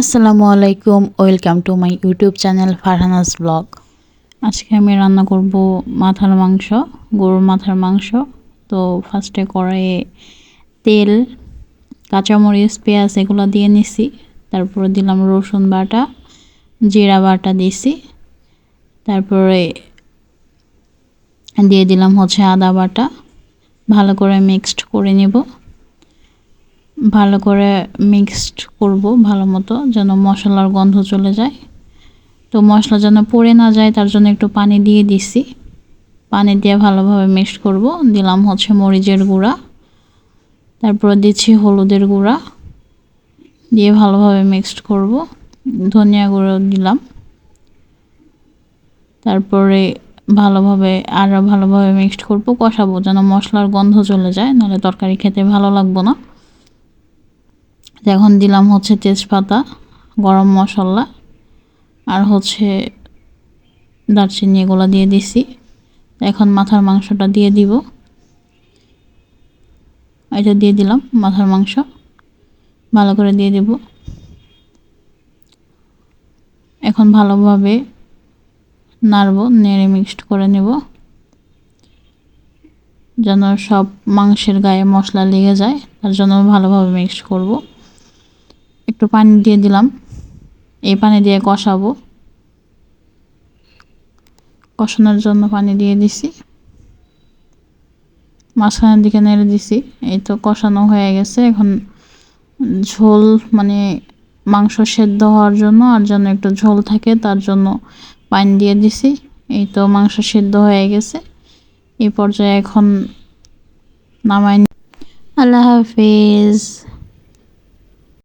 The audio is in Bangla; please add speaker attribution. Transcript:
Speaker 1: আসসালামু আলাইকুম welcome to my YouTube channel Farhana's blog. আজকে আমি রান্না করব মাথার মাংস, গরুর মাথার মাংস। তো ফার্স্টে কড়াইয়ে তেল, কাঁচামরিচ, পেঁয়াজ এগুলো দিয়ে নিছি। তারপরে দিলাম রসুন বাটা, জিরা বাটা দিছি। তারপরে দিয়ে দিলাম হচ্ছে আদা বাটা। ভালো করে মিক্সড করে নেব। ভালো করে মিক্সড করব ভালো মতো, যেন মশলার গন্ধ চলে যায়। তো মশলা যেন পড়ে না যায়, তার জন্য একটু পানি দিয়ে দিছি। পানি দিয়ে ভালোভাবে মিক্সড করব। দিলাম হচ্ছে মরিচের গুঁড়া, তারপর দিচ্ছি হলুদের গুঁড়া। দিয়ে ভালোভাবে মিক্সড করব। ধনিয়া গুঁড়ো দিলাম। তারপরে ভালোভাবে, আরও ভালোভাবে মিক্সড করব। কষাবো, যেন মশলার গন্ধ চলে যায়, নাহলে তরকারি খেতে ভালো লাগবো না। এখন দিলাম হচ্ছে তেজপাতা, গরম মশলা আর হচ্ছে দারচিনি এগুলো দিয়ে দিছি। এখন মাথার মাংসটা দিয়ে দিব। এটা দিয়ে দিলাম মাথার মাংস। ভালো করে দিয়ে দেব। এখন ভালোভাবে নাড়ব, নেড়ে মিক্সড করে নেব। যেন সব মাংসের গায়ে মশলা লেগে যায়, তার জন্য ভালোভাবে মিক্সড করব। একটু পানি দিয়ে দিলাম। এই পানি দিয়ে কষাবো। কষানোর জন্য পানি দিয়ে দিছি। মাঝখানের দিকে নেড়ে দিছি। এই তো কষানো হয়ে গেছে। এখন ঝোল মানে মাংস সেদ্ধ হওয়ার জন্য আর যেন একটু ঝোল থাকে তার জন্য পানি দিয়ে দিছি। এই তো মাংস সেদ্ধ হয়ে গেছে। এই পর্যায়ে এখন নামাই আল্লাহ হাফিজ।